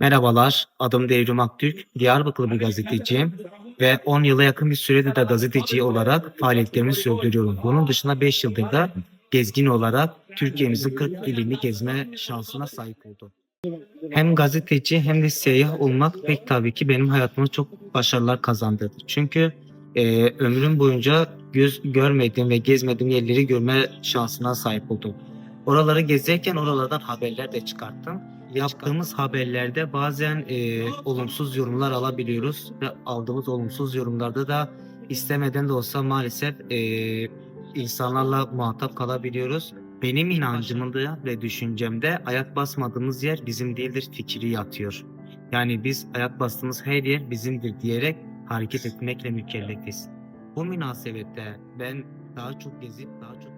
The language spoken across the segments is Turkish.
Merhabalar, adım Devrim Aktürk. Diyarbakırlı bir gazeteciyim ve 10 yıla yakın bir süredir de gazeteci olarak faaliyetlerimi sürdürüyorum. Bunun dışında 5 yıldır da gezgin olarak Türkiye'mizin 40 ilini gezme şansına sahip oldum. Hem gazeteci hem de seyyah olmak pek tabii ki benim hayatıma çok başarılar kazandırdı. Çünkü e, ömrüm boyunca göz görmediğim ve gezmediğim yerleri görme şansına sahip oldum. Oraları gezerken oralardan haberler de çıkarttım. Yaptığımız haberlerde bazen e, olumsuz yorumlar alabiliyoruz ve aldığımız olumsuz yorumlarda da istemeden de olsa maalesef e, insanlarla muhatap kalabiliyoruz. Benim inancımda ve düşüncemde ayak basmadığımız yer bizim değildir fikri yatıyor. Yani biz ayak bastığımız her yer bizimdir diyerek hareket etmekle mükellefiz. Bu münasebette ben daha çok gezip daha çok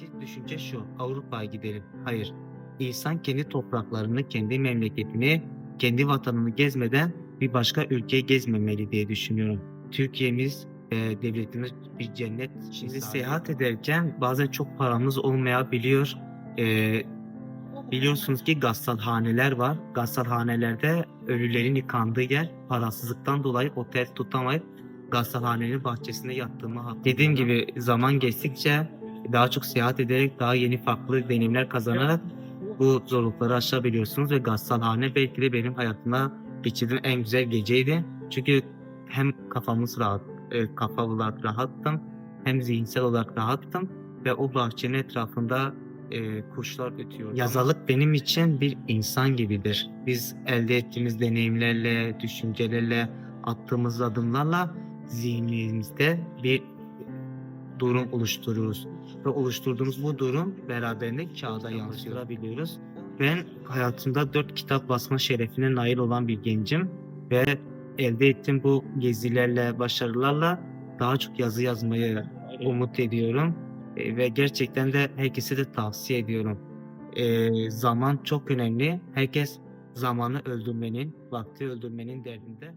gördüğümüzdeki düşünce şu Avrupa'ya gidelim. Hayır. İnsan kendi topraklarını, kendi memleketini, kendi vatanını gezmeden bir başka ülkeyi gezmemeli diye düşünüyorum. Türkiye'miz, e, devletimiz bir cennet. Şimdi seyahat ederken bazen çok paramız olmayabiliyor. E, biliyorsunuz ki gassalhaneler var. Gassalhanelerde ölülerin yıkandığı yer parasızlıktan dolayı otel tutamayıp gassalhanenin bahçesinde yattığımı hatırlıyorum. Dediğim gibi zaman geçtikçe daha çok seyahat ederek daha yeni farklı deneyimler kazanarak bu zorlukları aşabiliyorsunuz ve gassalhane belki de benim hayatımda geçirdiğim en güzel geceydi. Çünkü hem kafamız rahat, e, kafa olarak rahattım hem zihinsel olarak rahattım ve o bahçenin etrafında e, kuşlar ötüyor. Yazalık benim için bir insan gibidir. Biz elde ettiğimiz deneyimlerle, düşüncelerle, attığımız adımlarla zihnimizde bir durum oluşturuyoruz. Ve oluşturduğumuz bu durum beraberinde kağıda yansıtabiliyoruz. Ben hayatımda dört kitap basma şerefine nail olan bir gencim ve elde ettiğim bu gezilerle, başarılarla daha çok yazı yazmayı umut ediyorum. E, ve gerçekten de herkese de tavsiye ediyorum. E, zaman çok önemli. Herkes zamanı öldürmenin, vakti öldürmenin derdinde.